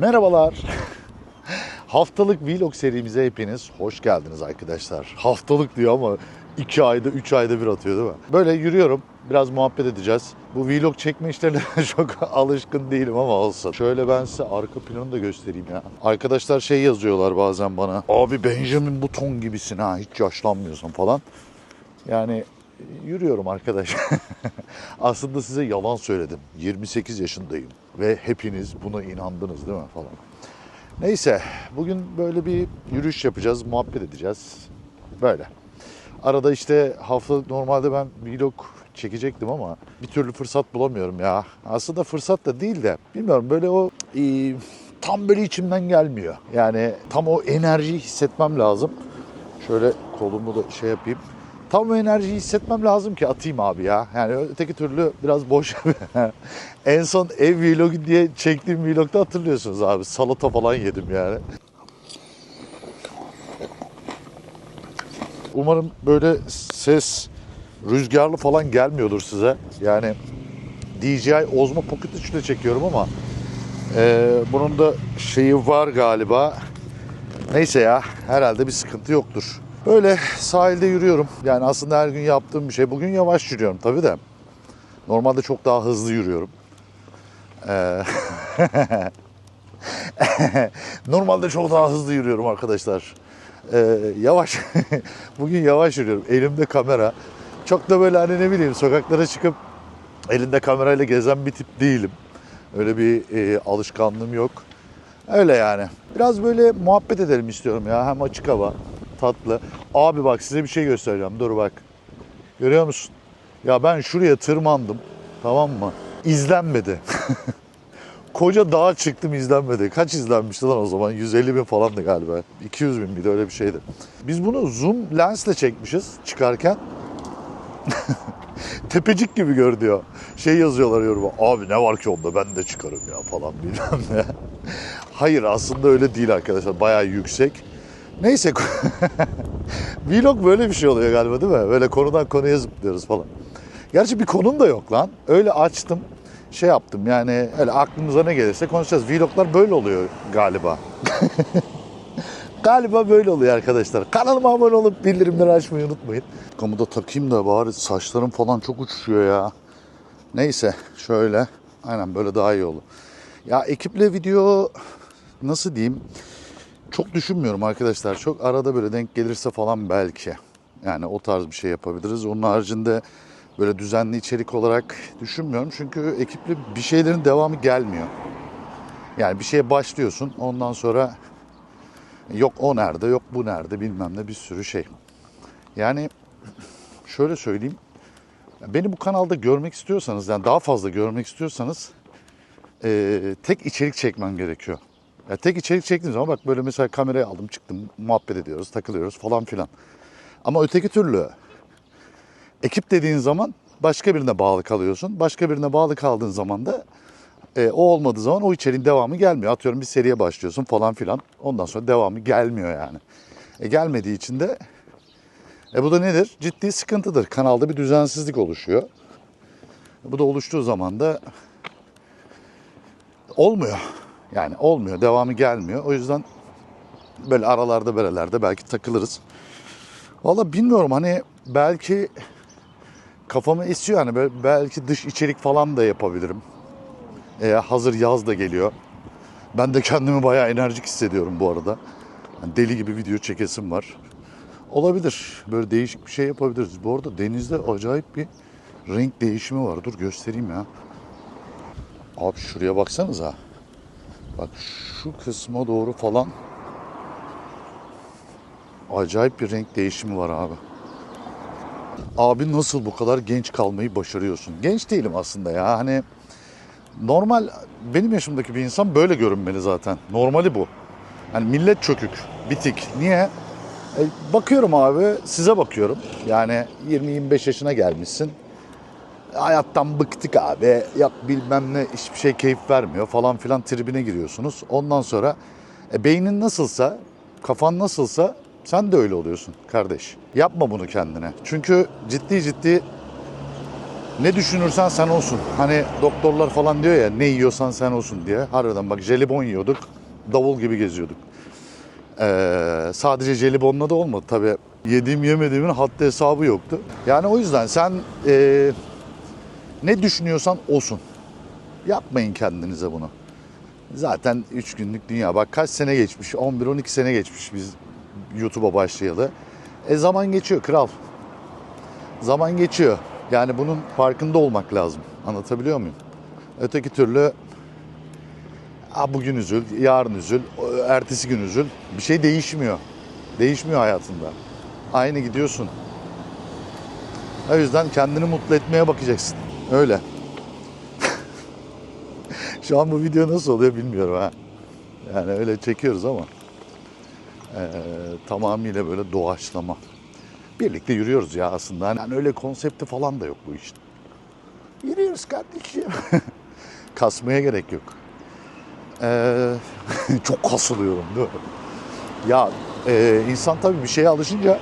Merhabalar. Haftalık vlog serimize hepiniz hoş geldiniz arkadaşlar. Haftalık diyor ama 2 ayda 3 ayda bir atıyor değil mi? Böyle yürüyorum. Biraz muhabbet edeceğiz. Bu vlog çekme işlerine çok alışkın değilim ama olsun. Şöyle ben size arka planı da göstereyim ya. Arkadaşlar şey yazıyorlar bazen bana. Abi Benjamin Button gibisin ha hiç yaşlanmıyorsun falan. Yani yürüyorum arkadaş. Aslında size yalan söyledim. 28 yaşındayım ve hepiniz buna inandınız değil mi falan. Neyse bugün böyle bir yürüyüş yapacağız, muhabbet edeceğiz. Böyle. Arada işte haftalık normalde ben vlog çekecektim ama bir türlü fırsat bulamıyorum ya. Aslında fırsat da değil de bilmiyorum böyle o e, tam böyle içimden gelmiyor. Yani tam o enerjiyi hissetmem lazım. Şöyle kolumu da şey yapayım. Tam o enerjiyi hissetmem lazım ki atayım abi ya. Yani öteki türlü biraz boş. en son ev vlogu diye çektiğim vlogda hatırlıyorsunuz abi. Salata falan yedim yani. Umarım böyle ses rüzgarlı falan gelmiyordur size. Yani DJI Osmo Pocket 3 ile çekiyorum ama e, bunun da şeyi var galiba. Neyse ya herhalde bir sıkıntı yoktur. Böyle sahilde yürüyorum. Yani aslında her gün yaptığım bir şey. Bugün yavaş yürüyorum tabii de. Normalde çok daha hızlı yürüyorum. Ee, Normalde çok daha hızlı yürüyorum arkadaşlar. Ee, yavaş. Bugün yavaş yürüyorum. Elimde kamera. Çok da böyle hani ne bileyim sokaklara çıkıp elinde kamerayla gezen bir tip değilim. Öyle bir e, alışkanlığım yok. Öyle yani. Biraz böyle muhabbet edelim istiyorum ya. Hem açık hava, tatlı. Abi bak size bir şey göstereceğim. Dur bak. Görüyor musun? Ya ben şuraya tırmandım. Tamam mı? İzlenmedi. Koca dağa çıktım izlenmedi. Kaç izlenmişti lan o zaman? 150 bin falandı galiba. 200 bin miydi öyle bir şeydi. Biz bunu zoom lensle çekmişiz çıkarken. Tepecik gibi gör diyor. Şey yazıyorlar yoruma. Abi ne var ki onda ben de çıkarım ya falan bilmem ne. Hayır aslında öyle değil arkadaşlar. Bayağı yüksek. Neyse. Vlog böyle bir şey oluyor galiba değil mi? Böyle konudan konuya zıplıyoruz falan. Gerçi bir konum da yok lan. Öyle açtım. Şey yaptım yani öyle aklımıza ne gelirse konuşacağız. Vloglar böyle oluyor galiba. Galiba böyle oluyor arkadaşlar. Kanalıma abone olup bildirimleri açmayı unutmayın. Kamuda takayım da bari saçlarım falan çok uçuşuyor ya. Neyse şöyle. Aynen böyle daha iyi olur. Ya ekiple video nasıl diyeyim? Çok düşünmüyorum arkadaşlar. Çok arada böyle denk gelirse falan belki. Yani o tarz bir şey yapabiliriz. Onun haricinde böyle düzenli içerik olarak düşünmüyorum. Çünkü ekiple bir şeylerin devamı gelmiyor. Yani bir şeye başlıyorsun. Ondan sonra yok o nerede, yok bu nerede bilmem ne bir sürü şey. Yani şöyle söyleyeyim. Beni bu kanalda görmek istiyorsanız, yani daha fazla görmek istiyorsanız e, tek içerik çekmem gerekiyor. Ya tek içerik çektiğim zaman bak böyle mesela kamerayı aldım çıktım muhabbet ediyoruz takılıyoruz falan filan. Ama öteki türlü ekip dediğin zaman başka birine bağlı kalıyorsun. Başka birine bağlı kaldığın zaman da e, o olmadığı zaman o içeriğin devamı gelmiyor. Atıyorum bir seriye başlıyorsun falan filan. Ondan sonra devamı gelmiyor yani. E, gelmediği için de e, bu da nedir? Ciddi sıkıntıdır. Kanalda bir düzensizlik oluşuyor. Bu da oluştuğu zaman da olmuyor. Yani olmuyor. Devamı gelmiyor. O yüzden böyle aralarda berelerde belki takılırız. Valla bilmiyorum hani belki kafamı esiyor hani böyle belki dış içerik falan da yapabilirim. E, hazır yaz da geliyor. Ben de kendimi bayağı enerjik hissediyorum bu arada. Yani deli gibi video çekesim var. Olabilir. Böyle değişik bir şey yapabiliriz. Bu arada denizde acayip bir renk değişimi var. Dur göstereyim ya. Abi şuraya baksanıza. Bak şu kısma doğru falan acayip bir renk değişimi var abi. Abi nasıl bu kadar genç kalmayı başarıyorsun? Genç değilim aslında ya. Hani normal benim yaşımdaki bir insan böyle görünmeli zaten. Normali bu. Hani millet çökük, bitik. Niye? E, bakıyorum abi, size bakıyorum. Yani 20-25 yaşına gelmişsin. Hayattan bıktık abi. Yok bilmem ne hiçbir şey keyif vermiyor falan filan tribine giriyorsunuz. Ondan sonra e, beynin nasılsa, kafan nasılsa sen de öyle oluyorsun kardeş. Yapma bunu kendine. Çünkü ciddi ciddi Ne düşünürsen sen olsun. Hani doktorlar falan diyor ya ne yiyorsan sen olsun diye. Harbiden bak jelibon yiyorduk. Davul gibi geziyorduk. Ee, sadece jelibonla da olmadı tabii. Yediğim yemediğimin haddi hesabı yoktu. Yani o yüzden sen ee, ne düşünüyorsan olsun. Yapmayın kendinize bunu. Zaten 3 günlük dünya. Bak kaç sene geçmiş? 11-12 sene geçmiş biz YouTube'a başlayalı. E zaman geçiyor kral. Zaman geçiyor. Yani bunun farkında olmak lazım. Anlatabiliyor muyum? Öteki türlü "Aa, bugün üzül, yarın üzül, ertesi gün üzül. Bir şey değişmiyor. Değişmiyor hayatında. Aynı gidiyorsun. O yüzden kendini mutlu etmeye bakacaksın. Öyle. Şu an bu video nasıl oluyor bilmiyorum ha. Yani öyle çekiyoruz ama eee, tamamıyla böyle doğaçlama. Birlikte yürüyoruz ya aslında. Yani öyle konsepti falan da yok bu işin. Yürüyoruz kardeşim. Kasmaya gerek yok. Eee, çok kasılıyorum değil mi? Ya eee, insan tabii bir şeye alışınca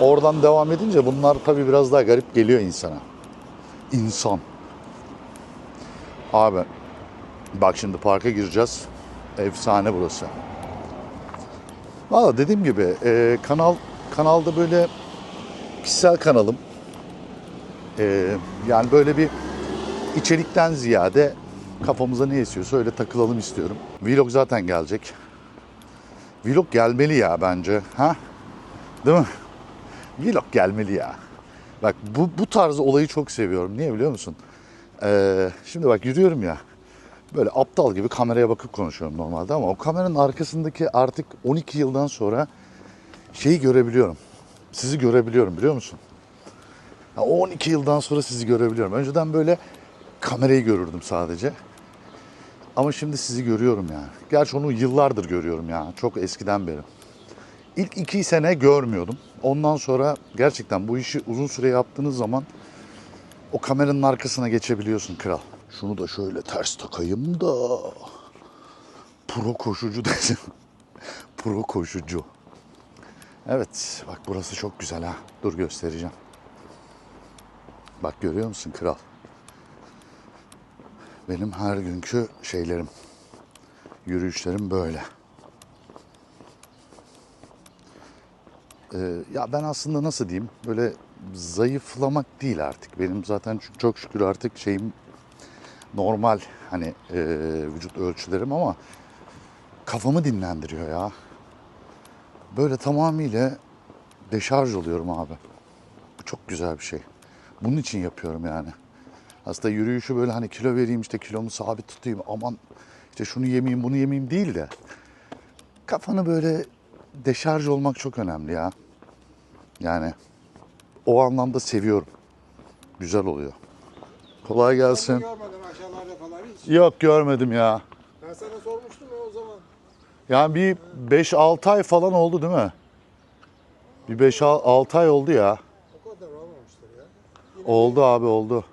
oradan devam edince bunlar tabii biraz daha garip geliyor insana. İnsan. Abi bak şimdi parka gireceğiz. Efsane burası. Valla dediğim gibi e, kanal kanalda böyle kişisel kanalım. E, yani böyle bir içerikten ziyade kafamıza ne esiyorsa öyle takılalım istiyorum. Vlog zaten gelecek. Vlog gelmeli ya bence. Ha? Değil mi? Vlog gelmeli ya. Bak bu, bu tarz olayı çok seviyorum. Niye biliyor musun? Ee, şimdi bak yürüyorum ya. Böyle aptal gibi kameraya bakıp konuşuyorum normalde ama o kameranın arkasındaki artık 12 yıldan sonra şeyi görebiliyorum. Sizi görebiliyorum biliyor musun? Ya o 12 yıldan sonra sizi görebiliyorum. Önceden böyle kamerayı görürdüm sadece. Ama şimdi sizi görüyorum yani. Gerçi onu yıllardır görüyorum ya. Çok eskiden beri. İlk iki sene görmüyordum. Ondan sonra gerçekten bu işi uzun süre yaptığınız zaman o kameranın arkasına geçebiliyorsun kral. Şunu da şöyle ters takayım da. Pro koşucu dedim. Pro koşucu. Evet bak burası çok güzel ha. Dur göstereceğim. Bak görüyor musun kral? Benim her günkü şeylerim, yürüyüşlerim böyle. Ee, ya ben aslında nasıl diyeyim böyle zayıflamak değil artık. Benim zaten çok, şükür artık şeyim normal hani e, vücut ölçülerim ama kafamı dinlendiriyor ya. Böyle tamamıyla deşarj oluyorum abi. Bu çok güzel bir şey. Bunun için yapıyorum yani. Aslında yürüyüşü böyle hani kilo vereyim işte kilomu sabit tutayım aman işte şunu yemeyeyim bunu yemeyeyim değil de kafanı böyle deşarj olmak çok önemli ya. Yani o anlamda seviyorum. Güzel oluyor. Kolay gelsin. Aşağılarda falan hiç. Yok görmedim ya. Ben sana sormuştum ya o zaman. Yani bir 5-6 ay falan oldu değil mi? Bir 5-6 ay oldu ya. O kadar olmamıştır ya. Yine Oldu abi oldu.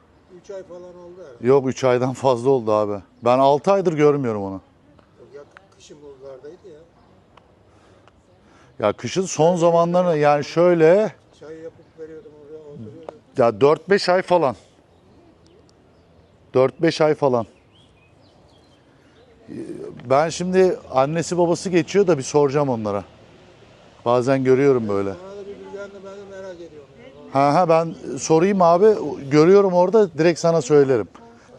3 ay falan oldu herhalde. Yok 3 aydan fazla oldu abi. Ben 6 aydır görmüyorum onu. Ya kışın buralardaydı ya. Ya kışın son zamanlarında yani şöyle Çay yapıp veriyordum oraya oturuyordum. ya 4-5 ay falan. 4-5 ay falan. Ben şimdi annesi babası geçiyor da bir soracağım onlara. Bazen görüyorum böyle. Bana da bir bilgi anne ben de merak ediyorum. ya. Ha ha ben sorayım abi. Görüyorum orada direkt sana söylerim.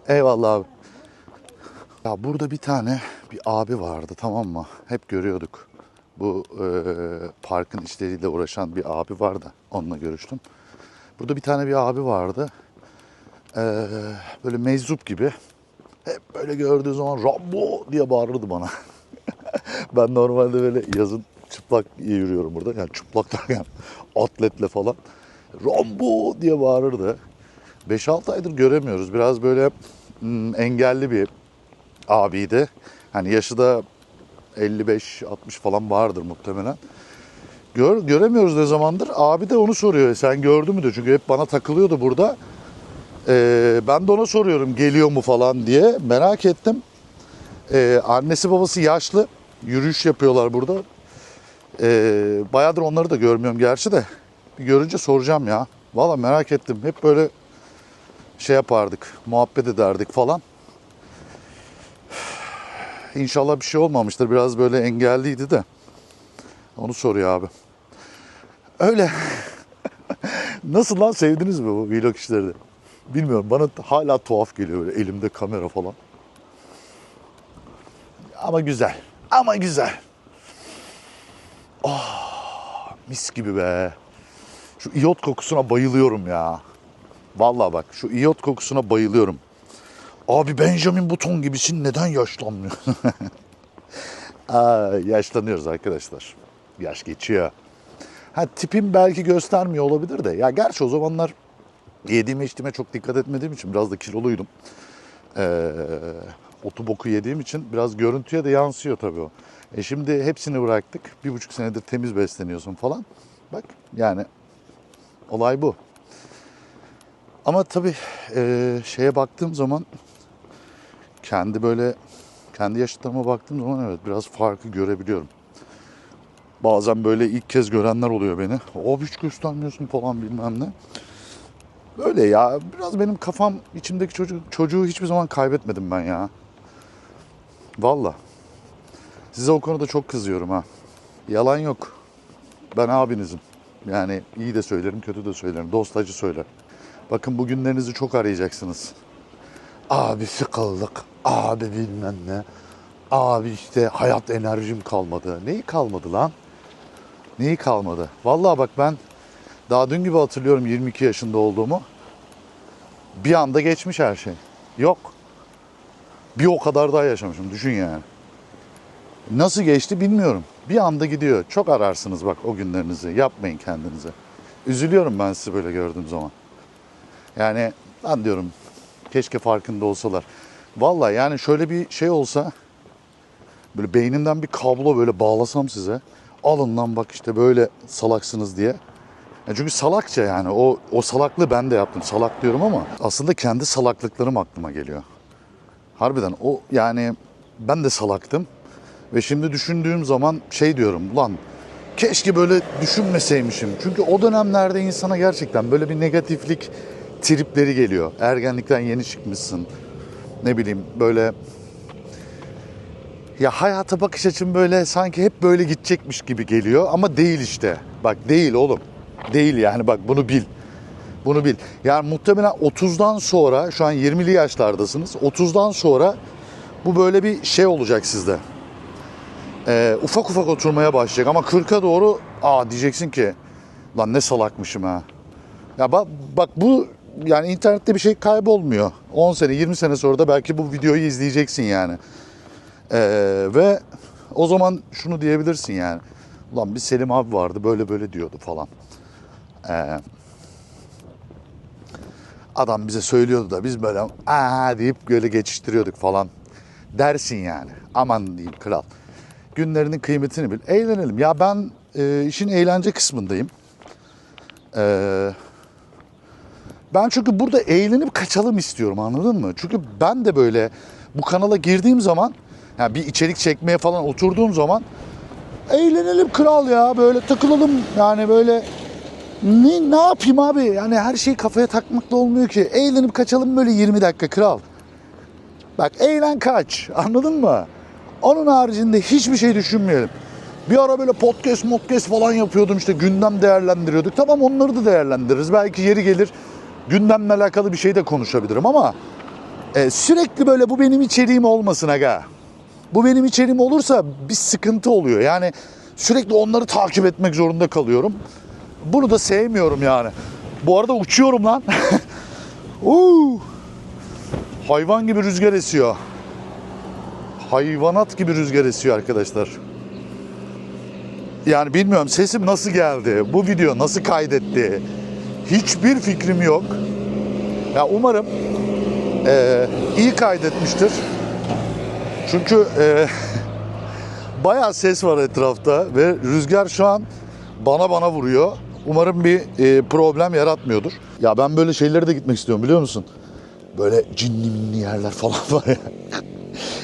Eyvallah abi. Ya burada bir tane bir abi vardı tamam mı? Hep görüyorduk. Bu e, parkın işleriyle uğraşan bir abi vardı. Onunla görüştüm. Burada bir tane bir abi vardı. E, böyle meczup gibi. Hep böyle gördüğü zaman Rambo diye bağırırdı bana. ben normalde böyle yazın çıplak yürüyorum burada. Yani çıplak derken atletle falan. Rambo diye bağırırdı. 5-6 aydır göremiyoruz. Biraz böyle hmm, engelli bir abiydi. Hani yaşı da 55-60 falan vardır muhtemelen. Gör, göremiyoruz ne zamandır. Abi de onu soruyor. "E, Sen gördün mü diyor. Çünkü hep bana takılıyordu burada. Ee, ben de ona soruyorum geliyor mu falan diye. Merak ettim. Ee, annesi babası yaşlı. Yürüyüş yapıyorlar burada. Ee, bayağıdır onları da görmüyorum gerçi de. Bir görünce soracağım ya. Valla merak ettim. Hep böyle şey yapardık, muhabbet ederdik falan. İnşallah bir şey olmamıştır. Biraz böyle engelliydi de. Onu soruyor abi. Öyle. Nasıl lan sevdiniz mi bu vlog işlerini? Bilmiyorum bana hala tuhaf geliyor böyle elimde kamera falan. Ama güzel. Ama güzel. Oh, mis gibi be. Şu iyot kokusuna bayılıyorum ya. Vallahi bak şu iyot kokusuna bayılıyorum. Abi Benjamin Button gibisin neden yaşlanmıyorsun? Aa, yaşlanıyoruz arkadaşlar. Yaş geçiyor. Ha tipim belki göstermiyor olabilir de. Ya gerçi o zamanlar yediğime içtiğime çok dikkat etmediğim için biraz da kiloluydum. Ee, otu boku yediğim için biraz görüntüye de yansıyor tabii o. E şimdi hepsini bıraktık. Bir buçuk senedir temiz besleniyorsun falan. Bak yani olay bu. Ama tabii e, şeye baktığım zaman kendi böyle kendi yaşıtlarıma baktığım zaman evet biraz farkı görebiliyorum. Bazen böyle ilk kez görenler oluyor beni. Abi hiç göstermiyorsun falan bilmem ne. Böyle ya biraz benim kafam içimdeki çocuk, çocuğu hiçbir zaman kaybetmedim ben ya. Valla. Size o konuda çok kızıyorum ha. Yalan yok. Ben abinizim. Yani iyi de söylerim, kötü de söylerim. Dost acı söyler. Bakın bugünlerinizi çok arayacaksınız. Abi sıkıldık. Abi bilmem ne. Abi işte hayat enerjim kalmadı. Neyi kalmadı lan? Neyi kalmadı? Vallahi bak ben daha dün gibi hatırlıyorum 22 yaşında olduğumu. Bir anda geçmiş her şey. Yok. Bir o kadar daha yaşamışım. Düşün yani. Nasıl geçti bilmiyorum. Bir anda gidiyor. Çok ararsınız bak o günlerinizi. Yapmayın kendinize. Üzülüyorum ben sizi böyle gördüğüm zaman. Yani ben diyorum keşke farkında olsalar. Vallahi yani şöyle bir şey olsa böyle beynimden bir kablo böyle bağlasam size. Alın lan bak işte böyle salaksınız diye. Ya çünkü salakça yani o o salaklığı ben de yaptım. Salak diyorum ama aslında kendi salaklıklarım aklıma geliyor. Harbiden o yani ben de salaktım. Ve şimdi düşündüğüm zaman şey diyorum lan keşke böyle düşünmeseymişim. Çünkü o dönemlerde insana gerçekten böyle bir negatiflik tripleri geliyor. Ergenlikten yeni çıkmışsın. Ne bileyim böyle ya hayata bakış açım böyle sanki hep böyle gidecekmiş gibi geliyor ama değil işte. Bak değil oğlum. Değil yani bak bunu bil. Bunu bil. Yani muhtemelen 30'dan sonra şu an 20'li yaşlardasınız. 30'dan sonra bu böyle bir şey olacak sizde. Ee, ufak ufak oturmaya başlayacak ama 40'a doğru aa diyeceksin ki lan ne salakmışım ha. Ya bak, bak bu yani internette bir şey kaybolmuyor. 10 sene 20 sene sonra da belki bu videoyu izleyeceksin yani. Ee, ve o zaman şunu diyebilirsin yani. Ulan bir Selim abi vardı böyle böyle diyordu falan. Ee, adam bize söylüyordu da biz böyle aa deyip böyle geçiştiriyorduk falan dersin yani. Aman diyeyim kral. Günlerinin kıymetini bil. Eğlenelim. Ya ben e, işin eğlence kısmındayım. Ee, ben çünkü burada eğlenip kaçalım istiyorum anladın mı? Çünkü ben de böyle bu kanala girdiğim zaman yani bir içerik çekmeye falan oturduğum zaman eğlenelim kral ya böyle takılalım yani böyle ne, ne yapayım abi yani her şeyi kafaya takmakla olmuyor ki eğlenip kaçalım böyle 20 dakika kral. Bak eğlen kaç anladın mı? Onun haricinde hiçbir şey düşünmeyelim. Bir ara böyle podcast podcast falan yapıyordum işte gündem değerlendiriyorduk. Tamam onları da değerlendiririz. Belki yeri gelir gündemle alakalı bir şey de konuşabilirim ama e, sürekli böyle bu benim içeriğim olmasın aga. Bu benim içeriğim olursa bir sıkıntı oluyor. Yani sürekli onları takip etmek zorunda kalıyorum. Bunu da sevmiyorum yani. Bu arada uçuyorum lan. Uuu. Hayvan gibi rüzgar esiyor. Hayvanat gibi rüzgar esiyor arkadaşlar. Yani bilmiyorum sesim nasıl geldi, bu video nasıl kaydetti. Hiçbir fikrim yok. Ya umarım eee, iyi kaydetmiştir. Çünkü eee bayağı ses var etrafta ve rüzgar şu an bana bana vuruyor. Umarım bir eee, problem yaratmıyordur. Ya ben böyle şeylere de gitmek istiyorum biliyor musun? Böyle cinli minli yerler falan var ya.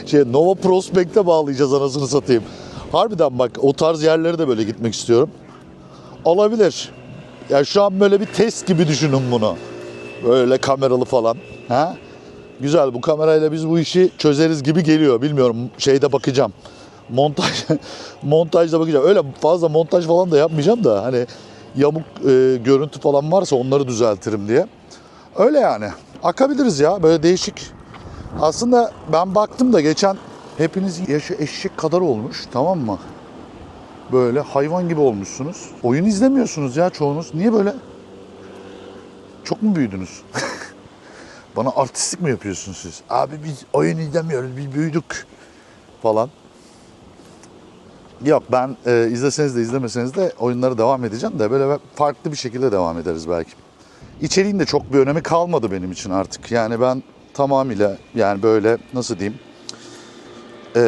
Şey, Nova Prospect'e bağlayacağız anasını satayım. Harbiden bak o tarz yerlere de böyle gitmek istiyorum. Olabilir. Ya şu an böyle bir test gibi düşünün bunu. Böyle kameralı falan. Ha? Güzel bu kamerayla biz bu işi çözeriz gibi geliyor. Bilmiyorum şeyde bakacağım. Montaj montajda bakacağım. Öyle fazla montaj falan da yapmayacağım da hani yamuk e, görüntü falan varsa onları düzeltirim diye. Öyle yani. Akabiliriz ya böyle değişik. Aslında ben baktım da geçen hepiniz yaşı eşek kadar olmuş tamam mı? Böyle hayvan gibi olmuşsunuz. Oyun izlemiyorsunuz ya çoğunuz. Niye böyle? Çok mu büyüdünüz? Bana artistlik mi yapıyorsunuz siz? Abi biz oyun izlemiyoruz, biz büyüdük falan. Yok ben e, izleseniz de izlemeseniz de oyunlara devam edeceğim de böyle farklı bir şekilde devam ederiz belki. İçeriğin de çok bir önemi kalmadı benim için artık. Yani ben tamamıyla yani böyle nasıl diyeyim e,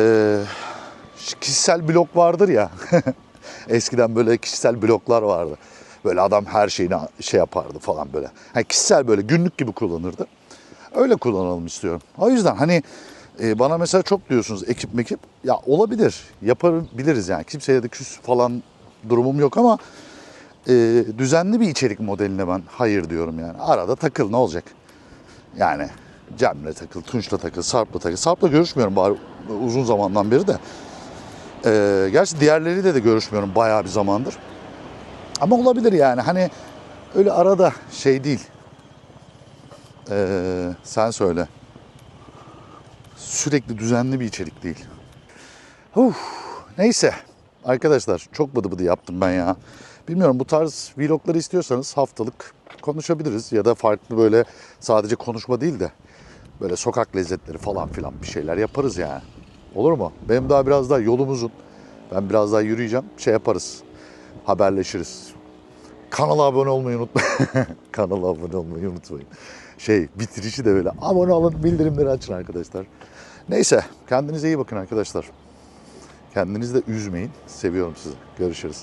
kişisel blog vardır ya. Eskiden böyle kişisel bloglar vardı. Böyle adam her şeyini şey yapardı falan böyle. Yani kişisel böyle günlük gibi kullanırdı. Öyle kullanalım istiyorum. O yüzden hani e, bana mesela çok diyorsunuz ekip mekip. Ya olabilir. Yapabiliriz yani. Kimseye de küs falan durumum yok ama e, düzenli bir içerik modeline ben hayır diyorum yani. Arada takıl ne olacak? Yani Cem'le takıl, Tunç'la takıl, Sarp'la takıl. Sarp'la görüşmüyorum bari uzun zamandan beri de. E, gerçi diğerleriyle de görüşmüyorum bayağı bir zamandır. Ama olabilir yani hani öyle arada şey değil. Ee, sen söyle. Sürekli düzenli bir içerik değil. Uf, neyse arkadaşlar çok bıdı bıdı yaptım ben ya. Bilmiyorum bu tarz vlogları istiyorsanız haftalık konuşabiliriz ya da farklı böyle sadece konuşma değil de böyle sokak lezzetleri falan filan bir şeyler yaparız yani. Olur mu? Benim daha biraz daha yolum uzun. Ben biraz daha yürüyeceğim. Şey yaparız. Haberleşiriz. Kanala abone olmayı unutmayın. Kanala abone olmayı unutmayın. Şey bitirişi de böyle abone olun bildirimleri açın arkadaşlar. Neyse kendinize iyi bakın arkadaşlar. Kendinizi de üzmeyin. Seviyorum sizi. Görüşürüz.